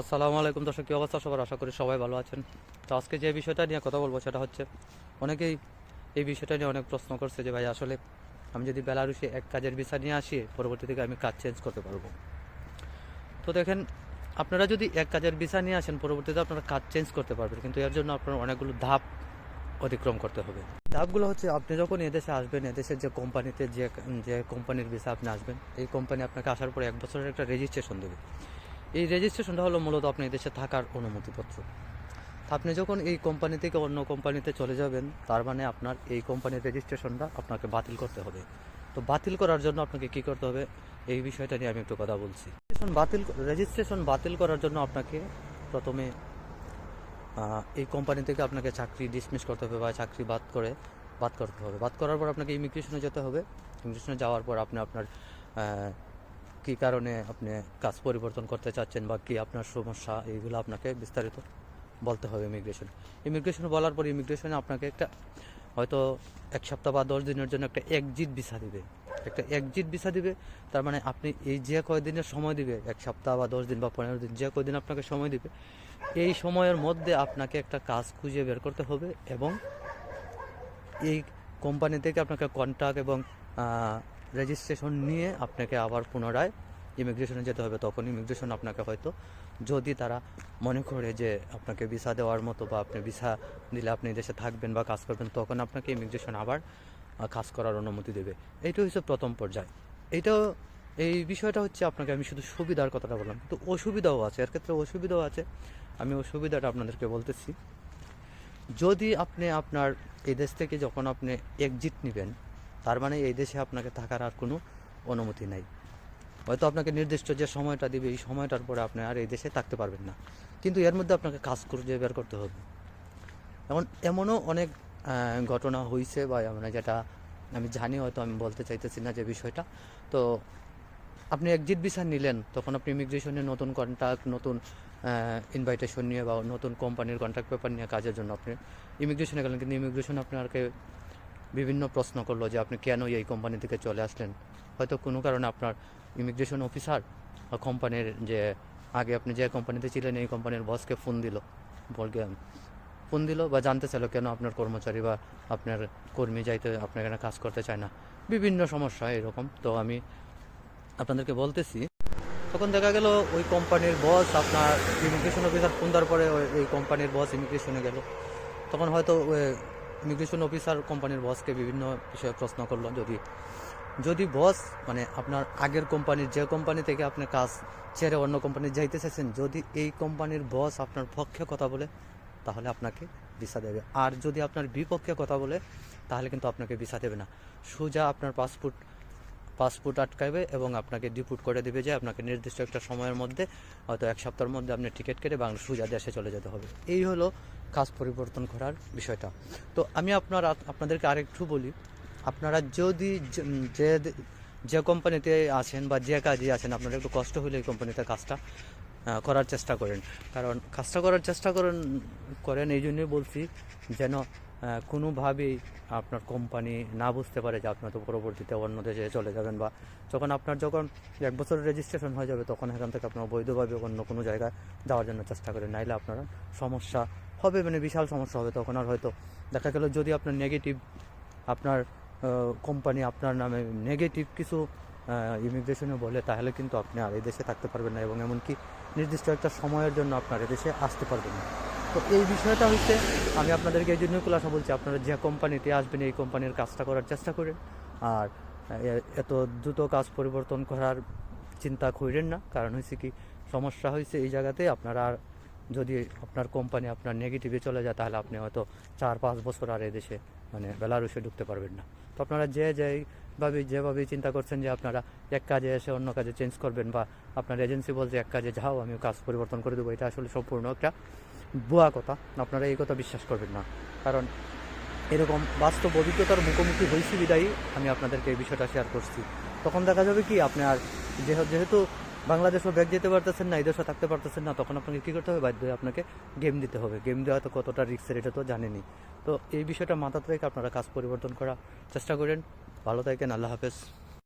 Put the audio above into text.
আসসালামু আলাইকুম দর্শক, কী অবস্থা? সবার আশা করি সবাই ভালো আছেন। তো আজকে যে বিষয়টা নিয়ে কথা বলব সেটা হচ্ছে, অনেকেই এই বিষয়টা নিয়ে অনেক প্রশ্ন করছে যে ভাই, আসলে আমি যদি বেলারুশে এক কাজের ভিসা নিয়ে আসি পরবর্তী থেকে আমি কাজ চেঞ্জ করতে পারব? তো দেখেন, আপনারা যদি এক কাজের ভিসা নিয়ে আসেন, পরবর্তীতে আপনারা কাজ চেঞ্জ করতে পারবেন। কিন্তু এর জন্য আপনার অনেকগুলো ধাপ অতিক্রম করতে হবে। ধাপগুলো হচ্ছে, আপনি যখন এদেশে আসবেন, এদেশের যে কোম্পানিতে যে যে কোম্পানির ভিসা আপনি আসবেন, এই কোম্পানি আপনাকে আসার পরে এক বছরের একটা রেজিস্ট্রেশন দেবে। এই রেজিস্ট্রেশনটা হলো মূলত আপনি দেশে থাকার অনুমতিপত্র। আপনি যখন এই কোম্পানি থেকে অন্য কোম্পানিতে চলে যাবেন, তার মানে আপনার এই কোম্পানির রেজিস্ট্রেশনটা আপনাকে বাতিল করতে হবে। তো বাতিল করার জন্য আপনাকে কি করতে হবে? এই বিষয়টা নিয়ে আমি একটু কথা বলছি। বাতিল রেজিস্ট্রেশন বাতিল করার জন্য আপনাকে প্রথমে এই কোম্পানি থেকে আপনাকে চাকরি ডিসমিস করতে হবে বা চাকরি বাদ করে, বাদ করতে হবে। বাদ করার পর আপনাকে ইমিগ্রেশনে যেতে হবে। ইমিগ্রেশনে যাওয়ার পর আপনি আপনার কী কারণে আপনি কাজ পরিবর্তন করতে চাচ্ছেন বা কী আপনার সমস্যা এইগুলো আপনাকে বিস্তারিত বলতে হবে ইমিগ্রেশন ইমিগ্রেশন বলার পর ইমিগ্রেশনে আপনাকে একটা হয়তো এক সপ্তাহ বা দশ দিনের জন্য একটা একজিট ভিসা দিবে। একটা একজিট ভিসা দিবে, তার মানে আপনি এই যে কয়দিনের সময় দিবে, এক সপ্তাহ বা দশ দিন বা পনেরো দিন, যে কয়দিন আপনাকে সময় দিবে, এই সময়ের মধ্যে আপনাকে একটা কাজ খুঁজে বের করতে হবে এবং এই কোম্পানি থেকে আপনাকে কন্ট্যাক্ট এবং রেজিস্ট্রেশন নিয়ে আপনাকে আবার পুনরায় ইমিগ্রেশনে যেতে হবে, তখন ইমিগ্রেশন আপনাকে হয়তো, যদি তারা মনে করে যে আপনাকে ভিসা দেওয়ার মতো বা আপনি ভিসা দিলে আপনি দেশে থাকবেন বা কাজ করবেন, তখন আপনাকে ইমিগ্রেশন আবার কাজ করার অনুমতি দেবে। এইটা হচ্ছে প্রথম পর্যায়। এইটাও এই বিষয়টা হচ্ছে আপনাকে আমি শুধু সুবিধার কথাটা বললাম, কিন্তু অসুবিধাও আছে, এর ক্ষেত্রে অসুবিধাও আছে। আমি অসুবিধাটা আপনাদেরকে বলতেছি, যদি আপনি আপনার এই দেশ থেকে যখন আপনি এক্সিট নেবেন, তার মানে এই দেশে আপনাকে থাকার আর কোনো অনুমতি নাই। হয়তো আপনাকে নির্দিষ্ট যে সময়টা দিবে, এই সময়টার পরে আপনি আর এই দেশে থাকতে পারবেন না। কিন্তু এর মধ্যে আপনাকে কাজ খুঁজে বের করতে হবে। এমন এমনও অনেক ঘটনা হয়েছে বা মানে যেটা আমি জানি, হয়তো আমি বলতে চাইতেছি না যে বিষয়টা। তো আপনি এক্সিট ভিসা নিলেন, তখন আপনি ইমিগ্রেশনে নতুন কন্ট্যাক্ট নতুন ইনভাইটেশন নিয়ে বা নতুন কোম্পানির কন্ট্যাক্ট পেপার নিয়ে কাজের জন্য আপনি ইমিগ্রেশনে গেলেন। কিন্তু ইমিগ্রেশন আপনাকে বিভিন্ন প্রশ্ন করল যে আপনি কেন এই কোম্পানি থেকে চলে আসলেন? হয়তো কোনো কারণে আপনার ইমিগ্রেশন অফিসার কোম্পানির যে, আগে আপনি যে কোম্পানিতে ছিলেন, এই কোম্পানির বসকে ফোন দিল। বলকে, ফোন দিল বা জানতে চাইলো কেন আপনার কর্মচারী বা আপনার কর্মী যাইতে আপনার এখানে কাজ করতে চায় না। বিভিন্ন সমস্যা এরকম। তো আমি আপনাদেরকে বলতেছি, তখন দেখা গেল ওই কোম্পানির বস আপনার ইমিগ্রেশন অফিসার ফোন দেওয়ার পরে এই কোম্পানির বস ইমিগ্রেশনে গেল। তখন হয়তো ইমিগ্রেশন অফিসার কোম্পানির বসকে বিভিন্ন বিষয়ে প্রশ্ন করল, যদি যদি বস মানে আপনার আগের কোম্পানির যে কোম্পানি থেকে আপনি কাজ ছেড়ে অন্য কোম্পানি যাইতে চাইছেন, যদি এই কোম্পানির বস আপনার পক্ষে কথা বলে, তাহলে আপনাকে ভিসা দেবে। আর যদি আপনার বিপক্ষে কথা বলে, তাহলে কিন্তু আপনাকে ভিসা দেবে না। সোজা আপনার পাসপোর্ট পাসপোর্ট আটকাবে এবং আপনাকে ডিপুট করে দেবে যে আপনাকে নির্দিষ্ট একটা সময়ের মধ্যে, হয়তো এক সপ্তাহের মধ্যে আপনি টিকিট কেটে বাংলা, সোজা দেশে চলে যেতে হবে। এই হলো কাজ পরিবর্তন করার বিষয়টা। তো আমি আপনার আপনাদেরকে আরেকটু বলি আপনারা যদি যে- যে কোম্পানিতে আছেন বা যে কাজে আছেন আপনারা একটু কষ্ট হলে এই কোম্পানিতে কাজটা করার চেষ্টা করেন। কারণ কাজটা করার চেষ্টা করেন করেন এই জন্যই বলছি যেন কোনোভাবেই আপনার কোম্পানি না বুঝতে পারে যে আপনার তো পরবর্তীতে অন্য দেশে চলে যাবেন বা যখন আপনার যখন এক বছরের রেজিস্ট্রেশন হয়ে যাবে, তখন এখান থেকে আপনার বৈধভাবে অন্য কোনো জায়গায় যাওয়ার জন্য চেষ্টা করেন। নাইলে আপনারা সমস্যা হবে মানে বিশাল সমস্যা হবে। তখন আর হয়তো দেখা গেল যদি আপনার নেগেটিভ আপনার কোম্পানি আপনার নামে নেগেটিভ কিছু ইমিগ্রেশনে বলে, তাহলে কিন্তু আপনি আর দেশে থাকতে পারবেন না এবং এমনকি নির্দিষ্ট একটা সময়ের জন্য আপনার এদেশে আসতে পারবেন না। তো এই বিষয়টা হচ্ছে, আমি আপনাদেরকে এই জন্যই খোলাসা বলছি, আপনারা যে কোম্পানিতে আসবেন, এই কোম্পানির কাজটা করার চেষ্টা করেন। আর এত দ্রুত কাজ পরিবর্তন করার চিন্তা করেন না, কারণ হয়েছে কি, সমস্যা হয়েছে এই জায়গাতে, আপনারা আর যদি আপনার কোম্পানি আপনার নেগেটিভে চলে যায়, তাহলে আপনি হয়তো চার পাঁচ বছর আর এদেশে মানে বেলারুশে ঢুকতে পারবেন না। তো আপনারা যে যেভাবে যেভাবে চিন্তা করছেন যে আপনারা এক কাজে এসে অন্য কাজে চেঞ্জ করবেন বা আপনার এজেন্সি বলছে এক কাজে যাও আমি কাজ পরিবর্তন করে দেবো, এটা আসলে সম্পূর্ণ একটা ভুয়া কথা। আপনারা এই কথা বিশ্বাস করবেন না। কারণ এরকম বাস্তব অভিজ্ঞতার মুখোমুখি হয়েছি বিদায়ী, আমি আপনাদেরকে এই বিষয়টা শেয়ার করছি। তখন দেখা যাবে কি আপনার যেহেতু বাংলাদেশও ব্যাগ যেতে পারতেছেন না এই থাকতে পারতেছেন না, তখন আপনাকে কী করতে হবে? বাধ্য হয়ে আপনাকে গেম দিতে হবে। গেম দেওয়া তো কতটা রিক্সের এটা তো জানেনি তো এই বিষয়টা মাথাতে রেখে আপনারা কাজ পরিবর্তন করার চেষ্টা করেন। ভালো থাকেন, আল্লাহ হাফেজ।